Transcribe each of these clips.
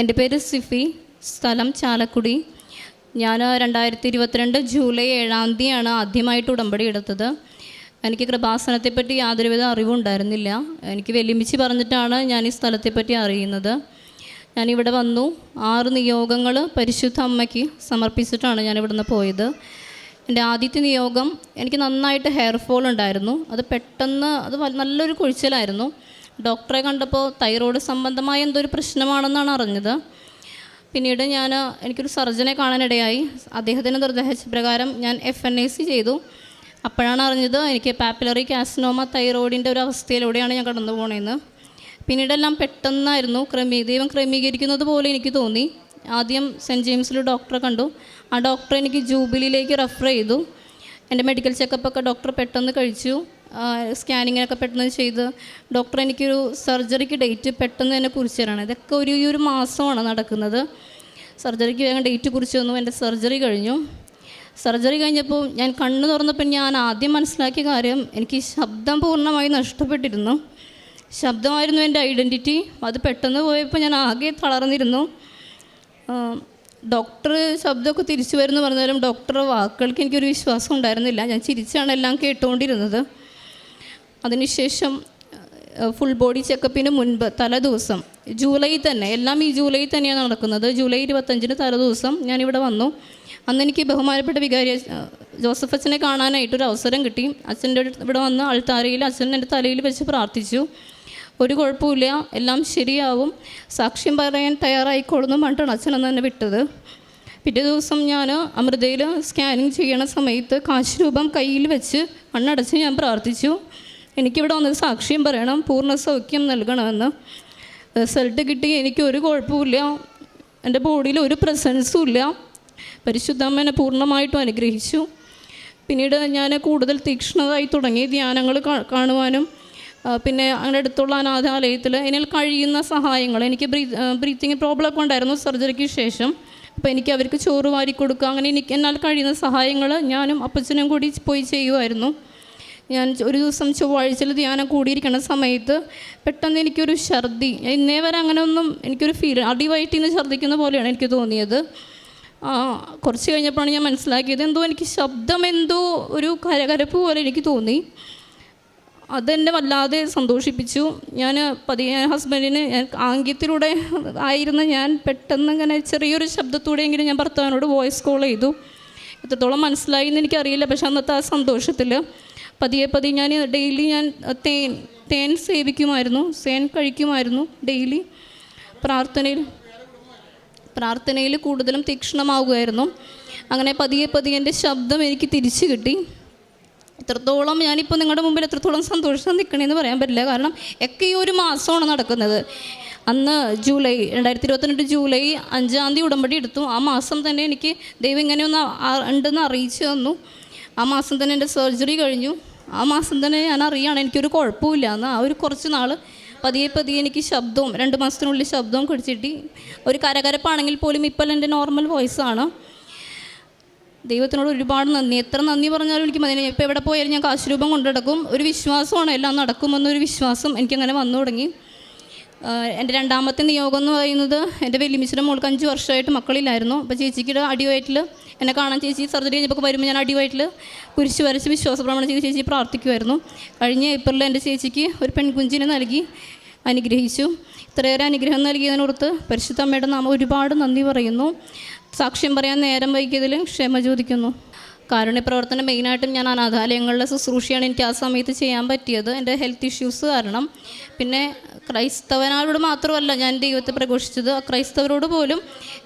എന്റെ പേര് സിഫി. സ്ഥലം ചാലക്കുടി. ഞാൻ രണ്ടായിരത്തി ഇരുപത്തിരണ്ട് ജൂലൈ ഏഴാം തീയതിയാണ് ആദ്യമായിട്ട് ഉടമ്പടി എടുത്തത്. എനിക്ക് കൃപാസനത്തെപ്പറ്റി യാതൊരുവിധ അറിവും ഉണ്ടായിരുന്നില്ല എനിക്ക് വെല്ലുമിച്ച് പറഞ്ഞിട്ടാണ് ഞാൻ ഈ സ്ഥലത്തെപ്പറ്റി അറിയുന്നത്. ഞാനിവിടെ വന്നു. ആറ് നിയോഗങ്ങൾ പരിശുദ്ധ അമ്മയ്ക്ക് സമർപ്പിച്ചിട്ടാണ് ഞാൻ ഇവിടുന്ന് പോയത്. എന്റെ ആദ്യത്തെ നിയോഗം എനിക്ക് നന്നായിട്ട് ഹെയർ ഫോൾ ഉണ്ടായിരുന്നു. അത് പെട്ടെന്ന് അത് നല്ലൊരു കുഴിച്ചിലായിരുന്നു. ഡോക്ടറെ കണ്ടപ്പോൾ തൈറോയ്ഡ് സംബന്ധമായ എന്തോ ഒരു പ്രശ്നമാണെന്നാണ് അറിഞ്ഞത്. പിന്നീട് ഞാൻ എനിക്കൊരു സർജനെ കാണാനിടയായി. അദ്ദേഹത്തിന്റെ നിർദ്ദേശപ്രകാരം ഞാൻ എഫ് എൻ എ സി ചെയ്തു. അപ്പോഴാണ് അറിഞ്ഞത് എനിക്ക് പാപ്പുലറി കാസിനോമ തൈറോയിഡിന്റെ ഒരു അവസ്ഥയിലൂടെയാണ് ഞാൻ കടന്നു പോണേന്ന്. പിന്നീടെല്ലാം പെട്ടെന്നായിരുന്നു ക്രമീ ദൈവം ക്രമീകരിക്കുന്നത് പോലെ എനിക്ക് തോന്നി. ആദ്യം സെന്റ് ജെയിംസിൽ ഡോക്ടറെ കണ്ടു. ആ ഡോക്ടർ എനിക്ക് ജൂബിലിയിലേക്ക് റെഫർ ചെയ്തു. എന്റെ മെഡിക്കൽ ചെക്കപ്പൊക്കെ ഡോക്ടർ പെട്ടെന്ന് കഴിച്ചു. സ്കാനിങ്ങിനൊക്കെ പെട്ടെന്ന് ചെയ്ത്. ഡോക്ടർ എനിക്കൊരു സർജറിക്ക് ഡേറ്റ് പെട്ടെന്ന് തന്നെ കുറിച്ച് തരാണ് ഇതൊക്കെ ഒരു ഈ ഒരു മാസമാണ് നടക്കുന്നത്. സർജറിക്ക് വേഗം ഡേറ്റ് കുറിച്ച് തന്നു. എന്റെ സർജറി കഴിഞ്ഞു. സർജറി കഴിഞ്ഞപ്പോൾ ഞാൻ കണ്ണ് തുറന്നപ്പോൾ ഞാൻ ആദ്യം മനസ്സിലാക്കിയ കാര്യം എനിക്ക് ശബ്ദം പൂർണമായി നഷ്ടപ്പെട്ടിരുന്നു. ശബ്ദമായിരുന്നു എന്റെ ഐഡന്റിറ്റി. അത് പെട്ടെന്ന് പോയപ്പോൾ ഞാൻ ആകെ തളർന്നിരുന്നു. ഡോക്ടർ ശബ്ദമൊക്കെ തിരിച്ചു വരുന്നു പറഞ്ഞാലും ഡോക്ടറുടെ വാക്കുകൾക്ക് എനിക്കൊരു വിശ്വാസം ഉണ്ടായിരുന്നില്ല. ഞാൻ ചിരിച്ചാണ് എല്ലാം കേട്ടുകൊണ്ടിരുന്നത്. അതിനുശേഷം ഫുൾ ബോഡി ചെക്കപ്പിന് മുൻപ് തലേദിവസം ജൂലൈ തന്നെ എല്ലാം ഈ ജൂലൈ തന്നെയാണ് നടക്കുന്നത്. ജൂലൈ ഇരുപത്തഞ്ചിന് തലേദിവസം ഞാനിവിടെ വന്നു. അന്ന് എനിക്ക് ബഹുമാനപ്പെട്ട വികാരി ജോസഫ് അച്ഛനെ കാണാനായിട്ടൊരു അവസരം കിട്ടി. അച്ഛന്റെ ഇവിടെ വന്ന് അൾത്താരയിൽ അച്ഛൻ എന്റെ തലയിൽ വെച്ച് പ്രാർത്ഥിച്ചു. ഒരു കുഴപ്പമില്ല എല്ലാം ശരിയാവും. സാക്ഷ്യം പറയാൻ തയ്യാറായിക്കോളുന്നു പറഞ്ഞിട്ടാണ് അച്ഛൻ അന്ന് എന്നെ വിട്ടത്. പിറ്റേ ദിവസം ഞാൻ അമൃതയിൽ സ്കാനിങ് ചെയ്യണ സമയത്ത് കാശ് രൂപം കയ്യിൽ വെച്ച് കണ്ണടച്ച് ഞാൻ പ്രാർത്ഥിച്ചു. എനിക്കിവിടെ വന്നൊരു സാക്ഷ്യം പറയണം. പൂർണ സൗഖ്യം നൽകണമെന്ന്. റിസൾട്ട് കിട്ടി. എനിക്ക് ഒരു കുഴപ്പമില്ല എന്റെ ബോഡിയിൽ ഒരു പ്രസൻസും ഇല്ല. പരിശുദ്ധമ്മനെ പൂർണമായിട്ടും അനുഗ്രഹിച്ചു. പിന്നീട് ഞാൻ കൂടുതൽ തീക്ഷ്ണതായി തുടങ്ങി ധ്യാനങ്ങൾ കാണുവാനും പിന്നെ അങ്ങനെ അടുത്തുള്ള അനാഥാലയത്തിൽ എന്നിൽ കഴിയുന്ന സഹായങ്ങൾ എനിക്ക് ബ്രീ ബ്രീത്തിങ് പ്രോബ്ലമൊക്കെ ഉണ്ടായിരുന്നു സർജറിക്ക് ശേഷം. അപ്പോൾ എനിക്ക് അവർക്ക് ചോറ് വാരി കൊടുക്കുക അങ്ങനെ എനിക്ക് എന്നാൽ കഴിയുന്ന സഹായങ്ങൾ ഞാനും അപ്പച്ചനും കൂടി പോയി ചെയ്യുമായിരുന്നു ഞാൻ ഒരു ദിവസം ചൊവ്വാഴ്ചയിൽ ധ്യാനം കൂടിയിരിക്കുന്ന സമയത്ത് പെട്ടെന്ന് എനിക്കൊരു ഛർദി. ഇന്നേ വരെ അങ്ങനെ ഒന്നും എനിക്കൊരു ഫീൽ അടിവയറ്റിൽ നിന്ന് ഛർദ്ദിക്കുന്ന പോലെയാണ് എനിക്ക് തോന്നിയത്. കുറച്ച് കഴിഞ്ഞപ്പോഴാണ് ഞാൻ മനസ്സിലാക്കിയത് എന്തോ എനിക്ക് ശബ്ദം എന്തോ ഒരു കരകരപ്പ് പോലെ എനിക്ക് തോന്നി. അതെന്നെ വല്ലാതെ സന്തോഷിപ്പിച്ചു. ഞാൻ പതിയെ ഹസ്ബൻഡിന് ആംഗ്യത്തിലൂടെ ആയിരുന്ന ഞാൻ പെട്ടെന്ന് ഇങ്ങനെ ചെറിയൊരു ശബ്ദത്തോടെയെങ്കിലും ഞാൻ ഭർത്താവിനോട് വോയിസ് കോൾ ചെയ്തു. എത്രത്തോളം മനസ്സിലായി എന്ന് എനിക്കറിയില്ല. പക്ഷെ അന്നത്തെ ആ സന്തോഷത്തിൽ പതിയെ പതിയെ ഞാൻ ഡെയിലി ഞാൻ തേൻ തേൻ സേവിക്കുമായിരുന്നു തേൻ കഴിക്കുമായിരുന്നു ഡെയിലി. പ്രാർത്ഥനയിൽ പ്രാർത്ഥനയിൽ കൂടുതലും തീക്ഷണമാവുകയായിരുന്നു അങ്ങനെ പതിയെ പതിയെ എന്റെ ശബ്ദം എനിക്ക് തിരിച്ചു കിട്ടി. എത്രത്തോളം ഞാനിപ്പോൾ നിങ്ങളുടെ മുമ്പിൽ എത്രത്തോളം സന്തോഷം നിൽക്കണമെന്ന് പറയാൻ പറ്റില്ല. കാരണം ഒക്കെ ഈ ഒരു മാസമാണ് നടക്കുന്നത്. അന്ന് ജൂലൈ രണ്ടായിരത്തി ഇരുപത്തിരണ്ട് ജൂലൈ അഞ്ചാം തീയതി ഉടമ്പടി എടുത്തു. ആ മാസം തന്നെ എനിക്ക് ദൈവം ഇങ്ങനെയൊന്ന് ഉണ്ടെന്ന് അറിയിച്ചു തന്നു. ആ മാസം തന്നെ എന്റെ സർജറി കഴിഞ്ഞു. ആ മാസം തന്നെ ഞാൻ അറിയാണ് എനിക്കൊരു കുഴപ്പമില്ല എന്ന് ആ ഒരു കുറച്ച് നാൾ പതിയെ പതിയെ എനിക്ക് ശബ്ദവും രണ്ട് മാസത്തിനുള്ളിൽ ശബ്ദവും കടിച്ചിട്ട് ഒരു കരകരപ്പാണെങ്കിൽ പോലും ഇപ്പോൾ എന്റെ നോർമൽ വോയിസാണ് ദൈവത്തിനോട് ഒരുപാട് നന്ദി. എത്ര നന്ദി പറഞ്ഞാലും എനിക്ക് മതി. ഇപ്പോൾ എവിടെ പോയാലും ഞാൻ കാശ് രൂപം കൊണ്ടു നടക്കും. ഒരു വിശ്വാസമാണ്. എല്ലാം നടക്കുമെന്നൊരു വിശ്വാസം എനിക്കങ്ങനെ വന്നു തുടങ്ങി. എന്റെ രണ്ടാമത്തെ നിയോഗം എന്ന് പറയുന്നത് എന്റെ വെല്ലുമിച്ചിന്റെ മോൾക്ക് അഞ്ച് വർഷമായിട്ട് മക്കളില്ലായിരുന്നു. അപ്പോൾ ചേച്ചിക്കിടെ അടിവയറ്റിൽ എന്നെ കാണാൻ ചേച്ചി സർജറി കഴിഞ്ഞപ്പോൾ വരുമ്പോൾ ഞാൻ അടിവയറ്റിൽ കുരിശ് വരച്ച് വിശ്വാസ പ്രമാണം ചെയ്ത് ചേച്ചി പ്രാർത്ഥിക്കുമായിരുന്നു കഴിഞ്ഞ ഏപ്രിലിൽ എന്റെ ചേച്ചിക്ക് ഒരു പെൺകുഞ്ചിനെ നൽകി അനുഗ്രഹിച്ചു. ഇത്രയേറെ അനുഗ്രഹം നൽകിയതിനോർത്ത് പരിശുദ്ധ അമ്മയുടെ നാമം ഒരുപാട് നന്ദി പറയുന്നു. സാക്ഷ്യം പറയാൻ നേരം വൈകിയതിൽ ക്ഷമ ചോദിക്കുന്നു. കാരുണ്യ പ്രവർത്തനം മെയിനായിട്ടും ഞാൻ അനാഥാലയങ്ങളിലെ ശുശ്രൂഷയാണ് എനിക്ക് ആ സമയത്ത് ചെയ്യാൻ പറ്റിയത്. എന്റെ ഹെൽത്ത് ഇഷ്യൂസ് കാരണം. പിന്നെ ക്രൈസ്തവനോട് മാത്രമല്ല ഞാൻ ദൈവത്തെ പ്രഘോഷിച്ചത്. ക്രൈസ്തവരോട് പോലും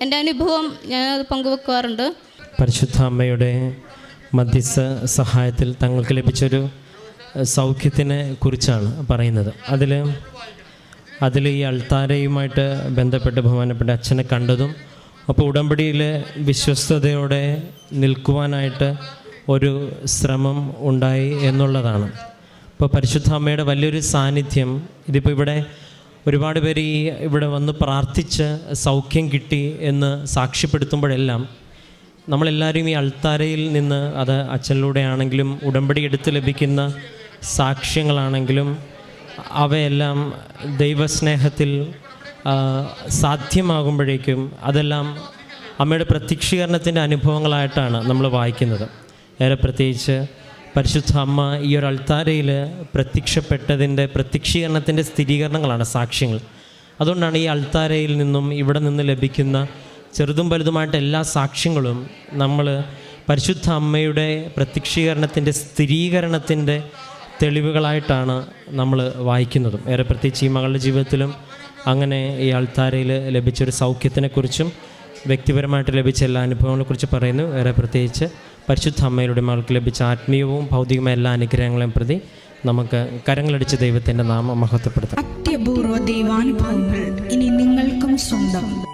എന്റെ അനുഭവം ഞാൻ പങ്കുവെക്കാറുണ്ട്. പരിശുദ്ധ അമ്മയുടെ മധ്യസ്ഥ സഹായത്തിൽ തങ്ങൾക്ക് ലഭിച്ചൊരു സൗഖ്യത്തിനെ കുറിച്ചാണ് പറയുന്നത്. അതിൽ അതിൽ ഈ അൾത്താരയുമായിട്ട് ബന്ധപ്പെട്ട് ബഹുമാനപ്പെട്ട അച്ഛനെ കണ്ടതും അപ്പോൾ ഉടമ്പടിയിൽ വിശ്വസ്തയോടെ നിൽക്കുവാനായിട്ട് ഒരു ശ്രമം ഉണ്ടായി എന്നുള്ളതാണ്. ഇപ്പോൾ പരിശുദ്ധ അമ്മയുടെ വലിയൊരു സാന്നിധ്യം ഇതിപ്പോൾ ഇവിടെ ഒരുപാട് പേര് ഈ ഇവിടെ വന്ന് പ്രാർത്ഥിച്ച് സൗഖ്യം കിട്ടി എന്ന് സാക്ഷ്യപ്പെടുത്തുമ്പോഴെല്ലാം നമ്മളെല്ലാവരും ഈ അൾത്താരയിൽ നിന്ന് അത് അച്ഛനിലൂടെ ആണെങ്കിലും ഉടമ്പടി എടുത്ത് ലഭിക്കുന്ന സാക്ഷ്യങ്ങളാണെങ്കിലും അവയെല്ലാം ദൈവസ്നേഹത്തിൽ സാധ്യമാകുമ്പോഴേക്കും അതെല്ലാം അമ്മയുടെ പ്രത്യക്ഷീകരണത്തിന്റെ അനുഭവങ്ങളായിട്ടാണ് നമ്മൾ വായിക്കുന്നത്. ഏറെ പ്രത്യേകിച്ച് പരിശുദ്ധ അമ്മ ഈ ഒരു അൾത്താരയിൽ പ്രത്യക്ഷപ്പെട്ടതിന്റെ പ്രത്യക്ഷീകരണത്തിന്റെ സ്ഥിരീകരണങ്ങളാണ് സാക്ഷ്യങ്ങൾ. അതുകൊണ്ടാണ് ഈ അൾത്താരയിൽ നിന്നും ഇവിടെ നിന്ന് ലഭിക്കുന്ന ചെറുതും വലുതുമായിട്ട് എല്ലാ സാക്ഷ്യങ്ങളും നമ്മൾ പരിശുദ്ധ അമ്മയുടെ പ്രത്യക്ഷീകരണത്തിന്റെ സ്ഥിരീകരണത്തിന്റെ തെളിവുകളായിട്ടാണ് നമ്മൾ വായിക്കുന്നതും. ഏറെ പ്രത്യേകിച്ച് ഈ മകളുടെ ജീവിതത്തിലും അങ്ങനെ ഈ ലഭിച്ച ലഭിച്ചൊരു സൗഖ്യത്തിനെക്കുറിച്ചും വ്യക്തിപരമായിട്ട് ലഭിച്ച എല്ലാ അനുഭവങ്ങളെക്കുറിച്ച് പറയുന്നു. ഏറെ പ്രത്യേകിച്ച് പരിശുദ്ധ അമ്മയിലൂടെ മകൾക്ക് ലഭിച്ച ആത്മീയവും ഭൗതികമായ എല്ലാ അനുഗ്രഹങ്ങളെയും പ്രതി നമുക്ക് കരങ്ങളടിച്ച് ദൈവത്തിന്റെ നാമം മഹത്വപ്പെടുത്താം. അത്യപൂർവ ദൈവാനുഭവങ്ങൾ ഇനി നിങ്ങൾക്കും സ്വന്തം.